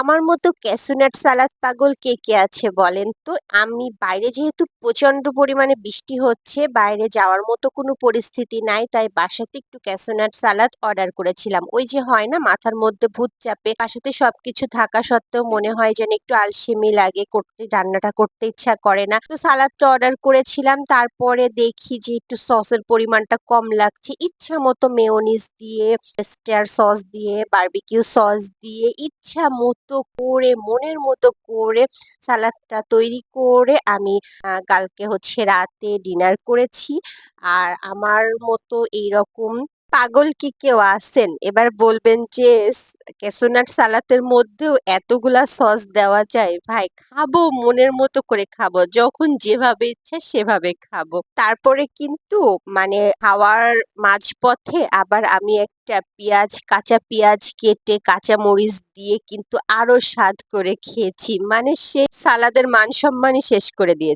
আমার মতো ক্যাসুনাট সালাদ পাগল কে কে আছে বলেন তো? আমি বাইরে যেহেতু প্রচণ্ড পরিমাণে বৃষ্টি হচ্ছে, বাইরে যাওয়ার মতো কোনো পরিস্থিতি নাই, তাই বাসাতে একটু ক্যাসুনাট সালাদ অর্ডার করেছিলাম। ওই যে হয় না, মাথার মধ্যে ভূত চাপে বাসাতে সবকিছু থাকা সত্ত্বেও মনে হয় যেন একটু আলসেমি লাগে, করতে, রান্নাটা করতে ইচ্ছা করে না। তো সালাদটা অর্ডার করেছিলাম, তারপরে দেখি যে একটু সসের পরিমাণটা কম লাগছে। ইচ্ছা মতো মেয়োনিজ দিয়ে, স্টার সস দিয়ে, বারবিকিউ সস দিয়ে, ইচ্ছা মতো করে, মনের মতো করে সালাদটা তৈরি করে আমি কালকে হচ্ছে রাতে ডিনার করেছি। আর আমার মতো এইরকম পাগল কি কেউ আছেন? এবার বলবেন যে ক্যাসোনাট সালাতের মধ্যেও এতগুলা সস দেওয়া যায়। ভাই, খাব, মনের মতো করে খাব। যখন যেভাবে ইচ্ছা সেভাবে খাব। তারপরে কিন্তু মানে খাওয়ার মাঝপথে আবার আমি একটা পেঁয়াজ, কাঁচা পেঁয়াজ কেটে, কাঁচা মরিচ দিয়ে কিন্তু আরও স্বাদ করে খেয়েছি। মানে সে সালাদের মান সম্মানই শেষ করে দিয়েছে।